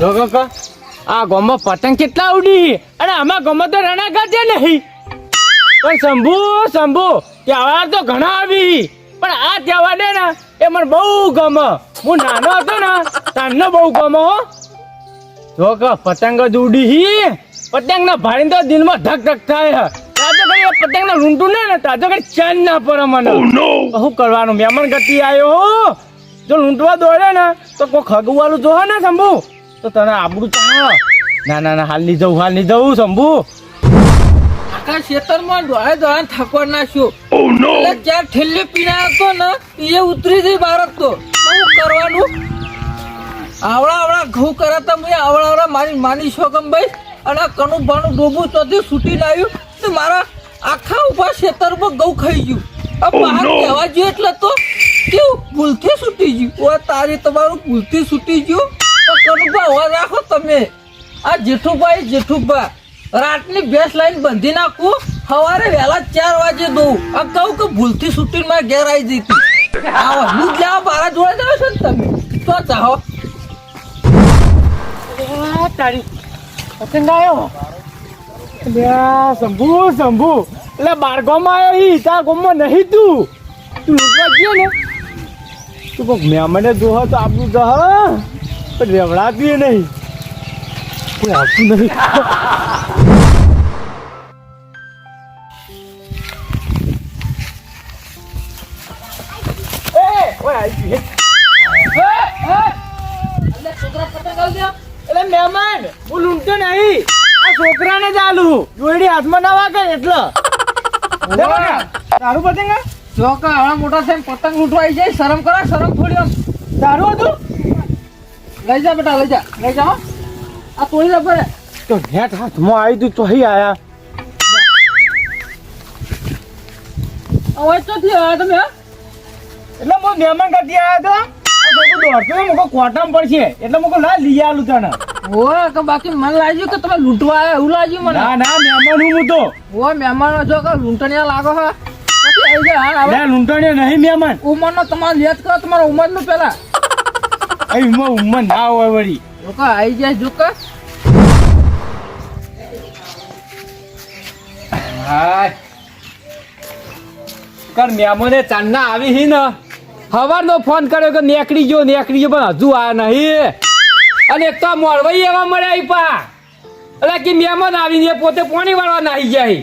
જો કાકા આ ગામમાં પતંગ કેટલા ઉડી અને આમાં ગામમાં તો રણાગા છે નહીં. પણ શંભુ શંભુ તહેવાર તો ઘણા આવી પણ આ તહેવાર ને ને એ મને બહુ ગમે. હું નાનો હતો ને તારનો બહુ ગમે જો કે પતંગ જ ઉડી પતંગ ના ભાડી તો દિલમાં ધક ધક થાય તાજો કઈ પતંગ ના લૂંટું ને ને તાજો કઈ ચેન ના પડે મને. શું કરવાનું? મહેમાન ગતિ આવ્યો જો લૂંટવા દોડે ને તો કોઈ ખગવાલું જો ને શંભુ? તો તને આબડું ચા ના ના ના હાલની જવું હાલની જવું શંભુ. આખા ખેતરમાં દોડે દોડે થકવા નાખ્યો. એટલે જ્યાં ઠેલી પીના હતો ને એ ઉતરી જઈ ભારત તો. શું કરવાનું? આવડા આવડા ઘઉં કરાતા મેં આવડા આવડા મારી માની શોકમ ભાઈ? અને કનું ભાનું ડોબું ચોથી છૂટી લાવ્યું તો મારા આખા ઊભા ખેતરમાં ઘઉં ખાઈ ગયું. આ બહાર કહેવા એટલે તો કેવું ભૂલથી છૂટી ગયું. ઓ તારી તમારું ભૂલથી છૂટી ગયું. તો કનુભા હોવા રાખો તમે. આ જેઠુભાઈ, જેઠુભા, રાતની ભેંસ લાઈન બંધી નાખું. સવારે વહેલા ચાર વાગે દઉં. આ કહું કે ભૂલથી છૂટીને મારા ઘેર આવી જતી આવો દૂધ લેવા મારા જાવ છો ને તમે. તો ચાહો. નહીં તું. તું લૂંટવા ગયો ને. તું કોક મહેમાને જોહો તો આપણું જહ પણ રેવડાતું નહીં. કોઈ આવતું નહીં. મહેમાન હું લૂંટતો નહીં. આ છોકરાને જ આલું. જોઈડી હાથમાં ના વાગે એટલે. તારું પતંગ? જો મોટા થઈને પતંગ લૂંટવા આવી જાય. શરમ કરા શરમ થોડી આમ. તારું હતું? લઈ જા બેટા લઈ જા લઈ જા આ તોડી લે પડે. તો નેટ હાથમાં આવી તું તો હી આયા. હવે તો થી આવ્યા તમે? એટલે હું મહેમાન કરતી આયા તો ના ના લૂંટણિયા નહીં મહેમાન. ઉંમરનો તમારે યાદ કરો તમારા ઉંમરનું પેલા અહીં મો ઉંમર ના હોય વળી. જો કે આવી જાય જો હાય. કર મેમોને ચાંદના આવી હી ને. હવારનો ફોન કર્યો કે નેકડી ગયો નેકડી ગયો પણ હજુ આ નહીં. અને એક તો મોરવાઈ એવા મળ્યા ઈ પા. એટલે કે મહેમાન આવીને પોતે પાણી વાળવા નાહી જાય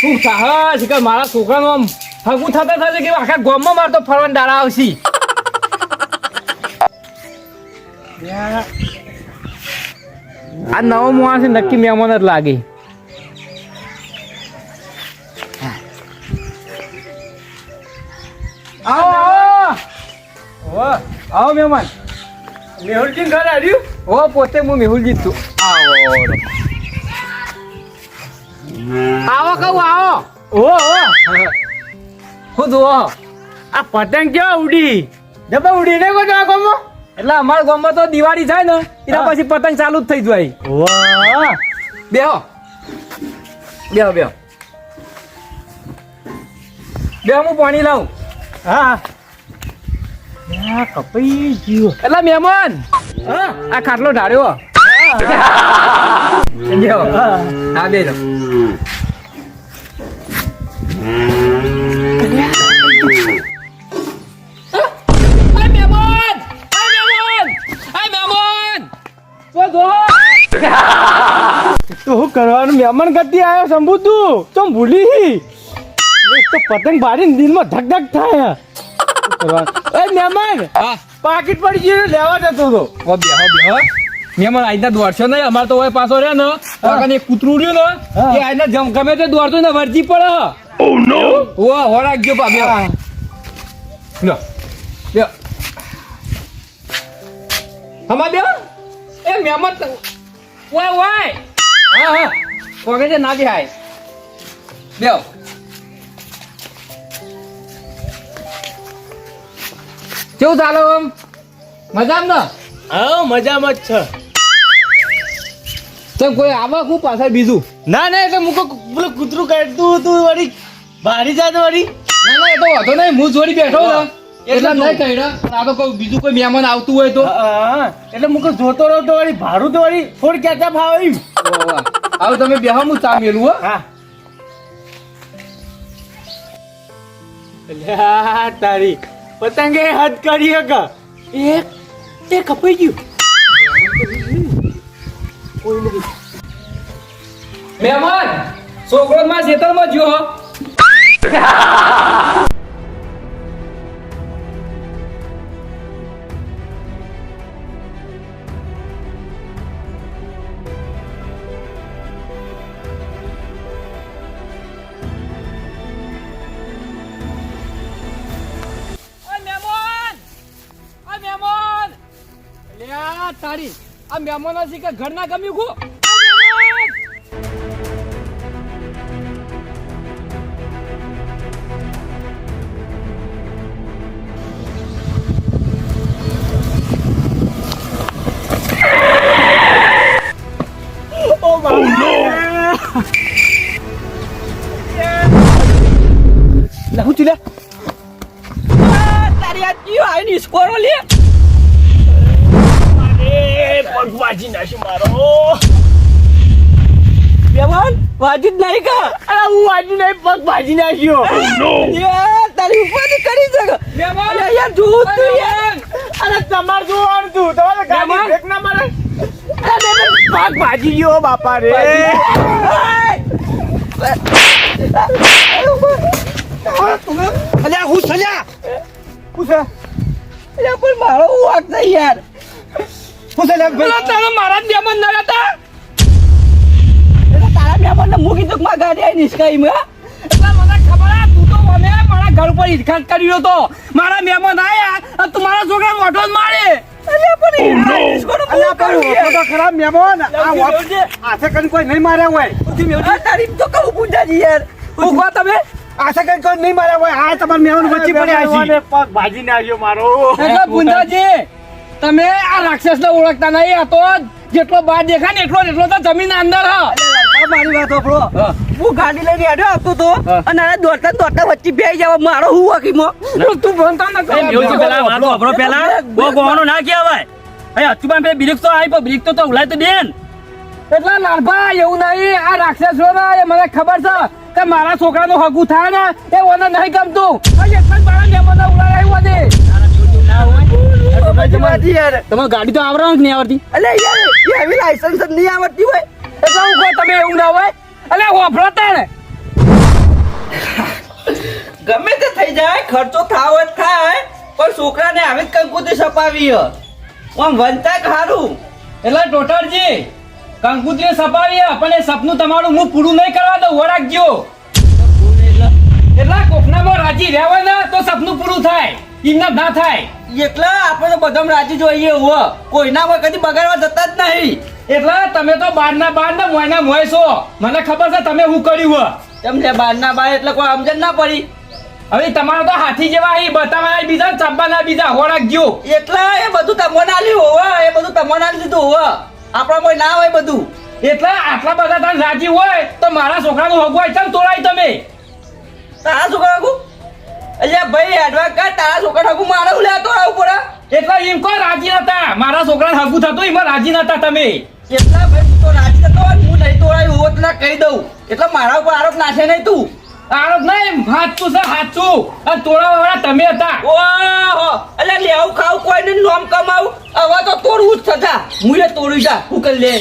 શું સાહસ કે મારા છોકરાનો આમ હગું થતા થશે કે આખા ગામમાં મારતો ફરવાન દાડા આવશે. આ નવો માણસ નક્કી મહેમાન જ લાગે આવો આવો આવો મહેમાન મેહુલજી ઘર આવ્યું ઓ પોતે હું મેહુલજી છું આવો આવો કહું આવો ઓ હું જુઓ આ પતંગ કેવા ઉડી ડબ્બા ઉડી ને કોઈ ગામમાં એટલે અમારા ગામમાં તો દિવાળી થાય ને એના પછી પતંગ ચાલુ જ થઈ જાય. વાહ. બેહો. બેહો બેહો. બેહો હું પાણી લાવું. હા. કપાઈ ગયો. એટલે મહેમાન આ ખાટલો ઢાળ્યો. હા. હા. બેહો તો કરવાનું મહેમાન ગતિ આવ્યો શંભુ તું તો ભૂલી? એક તો પતંગ બારીને દિલમાં ધક ધક થાય. કરવાનું એ મહેમાન હા. પાકીટ પડી ગયું લેવા જતો હતો. ઓ બેહો બેહો મહેમાન આજના દોડશો નહીં અમાર તો હોય પાછો રે ને. તો કૂતરું રહ્યું ને એ આજના જમ ગમે તે દોડતું ને વર્જી પડે. ઓ નો ઓ હોરાક ગયો લો હમા બેહો એ ઓય ઓય. હા હા. કોગે છે ના બેહાય બેહો. કેવું ચાલો આમ મજામાં હા મજામાં જ છે. તો કોઈ આવા કુ પાછળ બીજું? ના ના એટલે મુકો પેલું કૂતરું કાઢતું હતું વળી. ભારી જાત વળી. ના ના એ તો વાંધો નહીં હું જોડી બેઠો એટલે નહીં કહી રહ્યો પણ આ તો કોઈ બીજું કોઈ મહેમાન આવતું હોય તો. એટલે હું જોતો રહો તો વળી ભાડું તો વળી થોડી ફાવે. હવે તમે બેહો હું. ચા મેલું હા તારી. પતંગે હદ કરી હકા. એક તે કપાઈ ગયું. મહેમાન છોકરો માં ખેતરમાં જો તારી. આ મહેમાનો છે કે ઘર ના ગમ્યું કો લહુ ચુલે તારી આ કયો આવીને ઈસ્કોરો લે. અરે પગ વાજી નાખ્યું મારો. બેવાન વાજી જ નહીં કા? અરે હું વાજી નહીં પગ ભાજી નાખ્યો. યાર તારી કરી શકો! અરે યાર તું યાર. અરે તમારે જોવાનું તું. તમારે ગાડી? બ્રેક ના મારે. અરે પગ ભાજી ગયો બાપા રે. અલ્યા હું સલ્યા પૂછે અલ્યા પણ મારો હું વાગ નહીં યાર. મારા મહેમાન ના હતા? તારા મહેમાનને મૂકી દો કે મારી ગાડી નિષ્કાઈ માં એટલે મને ખબર આ તું તો મને મારા ઘર પર ઈરખાન કર્યો હતો. મારા મહેમાન આયા અને તું મારા છોકરા મોઢો મારે. કર્યું ખરાબ મહેમાન આ વાત આથે કરીને કોઈ નહીં માર્યા હોય. તારી તો કહું પૂજાજી યાર. કહો તમે. આશા કઈ કોઈ નહીં માર્યા હોય. આ તમારા મહેમાન વચ્ચે પડ્યા છે પગ ભાજીને આવ્યો મારો. એટલે પુંજાજી તમે આ રાક્ષસ ને ઓળખતા નહીં હતો જેટલો બહાર દેખાય ને એટલો એટલો તો જમીન અંદર હ. મારી વાત સાંભળો. હું. ગાડી લઈને હેડ્યો આવતો તો અને આ દોડતા દોડતા વચ્ચે બે જવા મારો હું વાકીમાં તું ભણતા ન પેલા વાત વાપરો પેલા બો ગોવાનો ના કહેવાય. એ અચ્યુબાન પેલી બ્રિક તો આવી પણ બ્રિક તો તો ઉલાય તો દેન. એટલે લાલભા એવું નહીં આ રાક્ષસ ને એ મને ખબર છે કે મારા છોકરાનું હગું થાય ને એ ઓને નહીં ગમતું. એક જ મારા મહેમાનને ઉડાડાયું. તમારે ગાડી તો આવડે જ નહીં આવડતી? અલે યાર એવી લાયસન્સ નહીં આવડતી હોય. એટલે હું કહું, તમે એવું ના હોય. અલે, હોભળો તાણે. ગમે તે થઈ જાય, ખર્ચો થાવ જ થાય, પણ છોકરાને આવી જ કંકુતી સપાવી આમ વનતા ખારું એટલે ટોટરજી કંકુત્રી સપાવી પણ એ સપનું તમારું હું પૂરું નહીં કરવા દઉં. વળાકજો એટલા કોકનામાં રાજી રહેવાય ને તો સપનું પૂરું થાય. ઇન્ના ના થાય. એટલે આપણે તો બધામાં રાજી જોઈએ હો. કોઈના પર કદી બગાડવા જતા જ નહીં. એટલે તમે તો બારના બાર ને મોયના મોય છો. મને ખબર છે તમે હું કર્યું હો. તમને બહારના બાર એટલે કોઈ સમજણ ના પડી. હવે તમારા તો હાથી જેવા એ બતાવવાના બીજા ચાંપાના બીજા હોળાકજો એટલે એ બધું તમો ના લીધું હોવા એ બધું તમને ના લીધું હોવા આપણા કોઈ ના હોય બધું. એટલે આટલા બધા તમે રાજી હોય તો મારા છોકરાનું હગવાય ચાલ તોડાય તમે. તારા છોકરા અલ્યા ભાઈ એડવોકેટ તારા છોકરા કુ મારે હું લેતો આવું પડે એટલે એમ કોઈ રાજી નતા? મારા છોકરા હગું થતો એમાં રાજી નતા તમે. એટલા ભાઈ તો રાજી નતો હું નહીં તોડાયું હોત ના કહી દઉં. એટલે મારા ઉપર આરોપ નાખે નહીં તું. આરોપ નહીં હાચું છે હાચું. અને તોડા વાળા તમે હતા. ઓહો અલ્યા લેવું ખાવું કોઈ ને નોમ કમાવું. હવે તો તોડવું જ થતા હું એ તોડ્યું જા. હું કરી લે.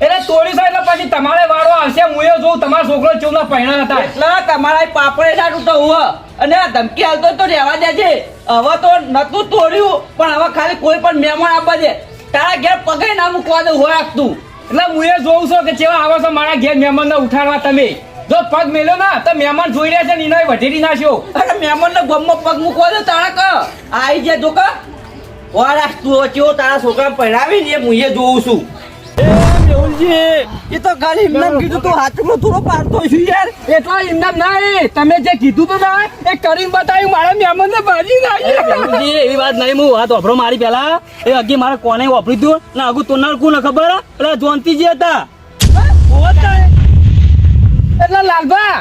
એટલે તોડી છે એટલે પછી તમારે હું તમારો છોકરો ચેવના પહેણા હતા. એટલે તમારા પાપડે ના તો હું. અને ધમકી હાલતો તો રહેવા દેજે. હવે તો નતું તોડ્યું પણ હવે ખાલી કોઈ પણ મહેમાન આપવા દે. તારા ઘેર પગે ના મૂકવા દે હોય તું. એટલે હું એ જોઉં છું કે જેવા આવો છો મારા ઘેર મહેમાનને ઉઠાડવા તમે. જો પગ મેલ્યો ના તો મહેમાન જોઈ રહ્યા છે ને એના વધેરી નાખ્યો. અરે મહેમાન ને ગમમાં પગ મૂકવા દે તારા ક. આઈ જાય તો કા. વાળા તું કેવો તારા છોકરા પહેરાવી ને એ હું એ જોઉં છું. એ તો ખાલી એમને કીધું તું હાથમાં થોડો પાડતો છું યાર. એટલા એમના નહીં. તમે જે કીધું તું ના એ કરીને બતાવ્યું મારા મહેમાનને ભાજી મેહુલજી, એવી વાત નહીં હું વાત વાપરો મારી પેલા એ અગી મારે કોને વાપરી દઉં ને આગુ તોનાર કોને ખબર? પેલા જોનતીજી હતા. એટલે લાલભા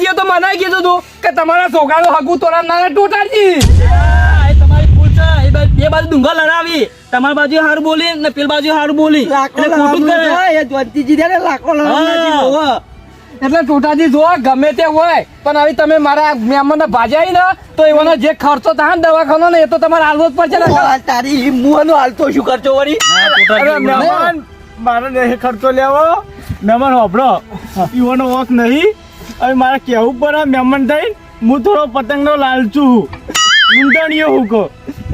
જીઓ તો મને કીધું તું કે તમારા છોકરાનું હગું તોરા ના ટોટાડજી બે બાજુ ડુંગા લડાવી તમારી બાજુ હારું બોલી ને પેલી બાજુ હારું બોલી. એટલે ખોટું કરે. હા. એટલે ટોટાજી જો ગમે તે હોય પણ આવી તમે મારા મહેમાનને ભાજાઈ ને તો એવાનો જે ખર્ચો થાય ને દવાખાનો ને એ તો તમારે હાલવો જ પડશે ને. તારી મુવાનો હાલતો શું ખર્ચો વળી? મહેમાન મારે નહીં ખર્ચો લેવો. મહેમાન હોભળો યુવાનો વોક નહીં. હવે મારે કેવું પડે મહેમાન થઈ હું થોડો પતંગનો લાલચું છું. લૂંટણીયો હુકો.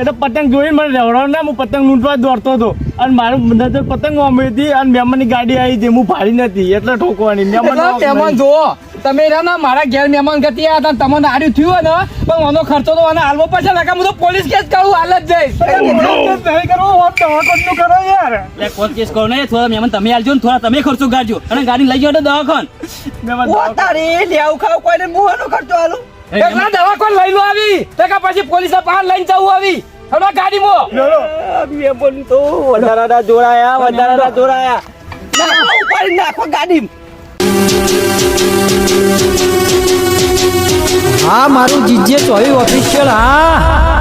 એટલે પતંગ જોઈને મને રેવડાવ ના હું પતંગ લૂંટવા જ દોડતો હતો. અને મારું નજર પતંગ વામી હતી અને મહેમાનની ગાડી આવી હતી હું ભાડી નથી એટલે ઠોકવાની. મહેમાન મહેમાન જુઓ તમે રહ્યા ને મારા ઘેર મહેમાન ગતિ આવ્યા હતા તમને આડ્યું થયું હોય ને પણ મનો ખર્ચો તો મને હાલવો પડશે ને હું તો પોલીસ કેસ કરું હાલ જ જઈશ. નહીં કરવો હોત તો વખતનું કરો યાર. એટલે કેસ કરો નહીં થોડા મહેમાન તમે આલજો ને થોડા તમે ખર્ચો કાઢજો. અને ગાડી લઈ જાઓ તો દવાખાન. મહેમાન તારી લેવું ખાવ કોઈને મોહનો ખર્ચો હાલો? એટલા લઈ લો આવી. તો પછી પોલીસ બહાર લઈને જવું આવી. હવે ગાડીમાં. મેમન તો વધારાના જોડાયા વધારાના જોડાયા. ઉપાડી નાખો ગાડી. હા મારું જીજે ચોવી ઓફિશિયલ હા.